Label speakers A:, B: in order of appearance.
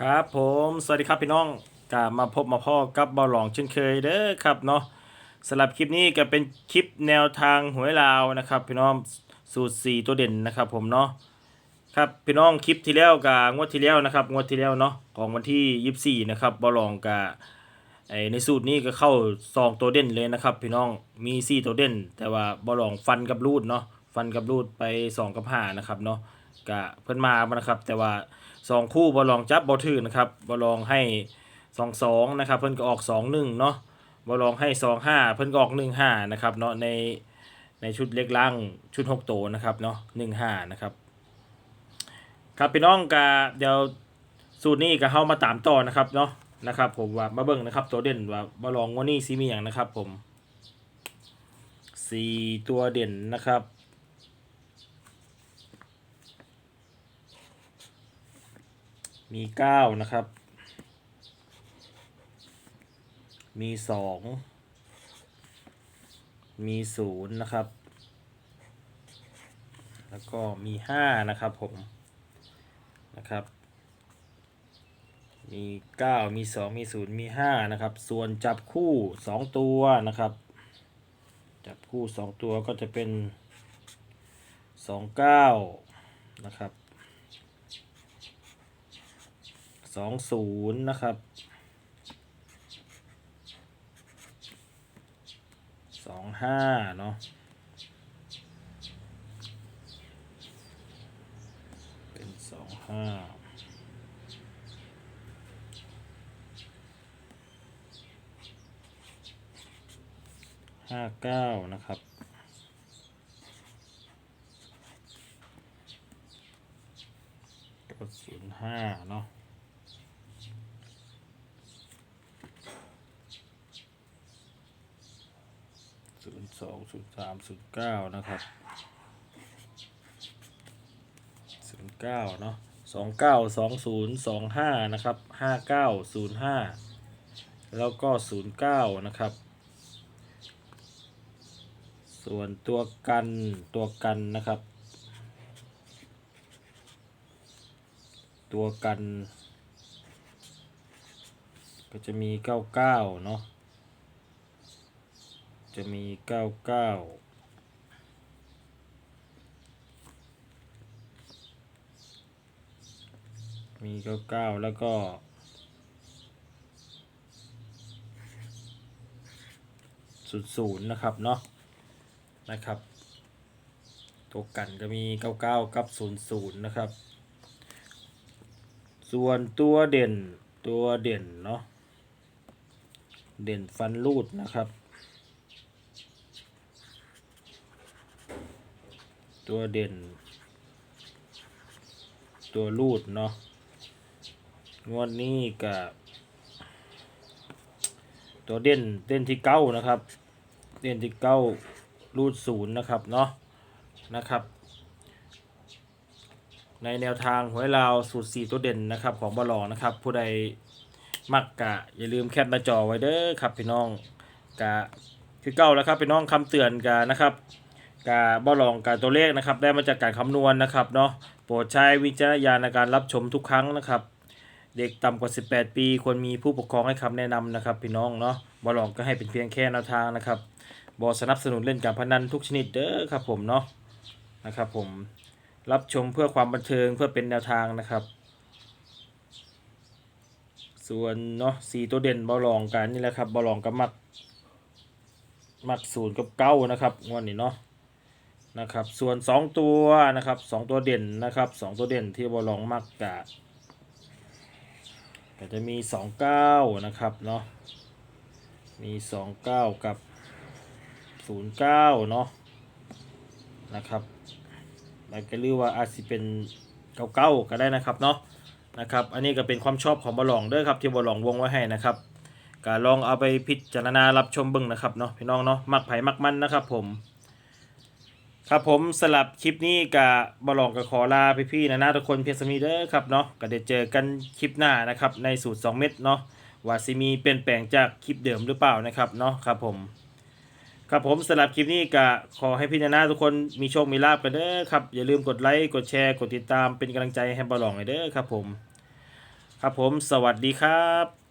A: ครับผมสวัสดีครับพี่น้องกลับมาพบมาพ่อกับบอลหลองเช่นเคยเด้อครับเนาะสำหรับคลิปนี้ก็เป็นคลิปแนวทางหวยลาวนะครับ พี่น้องสูตร 4 ตัวเด่นนะครับผมเนาะครับพี่น้องคลิปที่แล้วกับงวดที่แล้วนะครับงวดที่แล้วเนาะของวันที่ 24 นะครับบอลหลองกับไอในสูตรนี้ก็เข้าซองตัวเด่นเลยนะครับ พี่น้องมี 4 ตัวเด่น แต่ว่าบอลหลองฟันกับรูดเนาะฟันกับรูดไป 2 กับ5นะครับเนาะ กะเพิ่นมานะครับ แต่ว่าสองคู่บอลองจับบอถือนะครับบอลองให้สองสองนะครับ เพิ่นก็ออกสองหนึ่งเนาะบอลองให้สองห้าเพิ่นก็ออกหนึ่งห้านะครับเนาะในในชุดเล็กล่างชุดหกโตวนะครับเนาะหนึ่งห้านะครับ ครับพี่น้องกาเดี๋ยวสูตรนี้ก็เข้ามาตามต่อนะครับเนาะนะครับ ผมว่ามาเบิ่งนะครับ ตัวเด่นว่าบอลองว่านี่ซีมีอย่างนะครับ ผมสี่ตัวเด่นนะครับ มีเก้านะครับ มีสองมีศูนย์นะครับ แล้วก็มีห้านะครับผมนะครับมีเก้ามีสองมีศูนย์มีห้านะครับ ส่วนจับคู่สองตัวนะครับ จับคู่สองตัวก็จะเป็นสองเก้านะครับ สองศูนย์นะครับสองห้าเนาะเป็นสองห้าห้าเก้านะครับก็ศูนย์ห้าเนาะ ศูนย์ สองศูนย์สามศูนย์เก้านะครับศูนย์เก้าเนาะสองเก้าสองศูนย์สองห้านะครับห้าเก้าศูนย์ห้าแล้วก็ศูนย์เก้านะครับ ส่วนตัวกันตัวกันนะครับ ตัวกัน ก็จะมีเก้าเก้าเนาะ จะมีเก้าเก้ามีเก้าเก้าแล้วก็ศูนย์ศูนย์นะครับเนาะนะครับ ตัวกันก็มีเก้าเก้ากับศูนย์ศูนย์นะครับ ส่วนตัวเด่นตัวเด่นเนาะเด่นฟันรูดนะครับ ตัวเด่น ตัวรูดเนาะงวดนี้กับตัวเด่นเด่นที่เก้านะครับ เด่นที่เก้ารูดศูนย์นะครับเนาะนะครับ ในแนวทางหวยลาวสูตรสี่ตัวเด่นนะครับของบอลลองนะครับ ผู้ใดมักกะอย่าลืมแคปหน้าจอไว้เด้อครับพี่น้องกะคือเก้าแล้วครับพี่น้องคำเตือนกะนะครับ กาบ่ลองการตัวเลขนะครับ ได้มาจากการคำนวณนะครับเนาะโปรดใช้วิจารณญาณในการรับชมทุกครั้งนะครับ เด็กต่ำกว่า 18 ปีควรมีผู้ปกครองให้คำแนะนำนะครับ พี่น้องเนาะบ่ลองก็ให้เป็นเพียงแค่แนวทางนะครับบ่สนับสนุนเล่นการพนันทุกชนิดเด้อครับผมเนาะนะครับ ผมรับชมเพื่อความบันเทิงเพื่อเป็นแนวทางนะครับ ส่วนเนาะสีตัวเด่นบ่ลองกันนี่แหละครับบ่ลองกับมักมักศูนย์กับเก้านะครับงวดนี้เนาะ นะครับส่วน 2 ตัวนะครับ 2 ตัวเด่นนะครับ 2 ตัวเด่นที่บอลองมักกะก็จะมี 29 นะครับเนาะมี 29 กับ 09 เนาะนะครับแล้วก็เรียกว่าอาจจะเป็น99ก็ได้นะครับเนาะนะครับอันนี้ก็เป็นความชอบของบอลองเด้อครับที่บอลองวงไว้ให้นะครับก็ลองเอาไปพิจารณารับชมบิ่งนะครับเนาะพี่น้องเนาะมักไผ่มักมันนะครับผม ครับผมสลับคลิปนี้กับบอลองกับขอลาพี่ๆนะนะทุกคนเพียงสมีเด้อครับเนาะก็เดี๋ยวเจอกันคลิปหน้านะครับในสูตร 2 เม็ดเนาะว่าซิมีเปลี่ยนแปลงจากคลิปเดิมหรือเปล่านะครับเนาะครับผมครับผมสลับคลิปนี้ก็ขอให้พี่นานาทุกคนมีโชคมีลาบกันเด้อครับอย่าลืมกดไลค์กดแชร์กดติดตามเป็นกำลังใจให้บอลองเด้อครับผม ครับผมสวัสดีครับ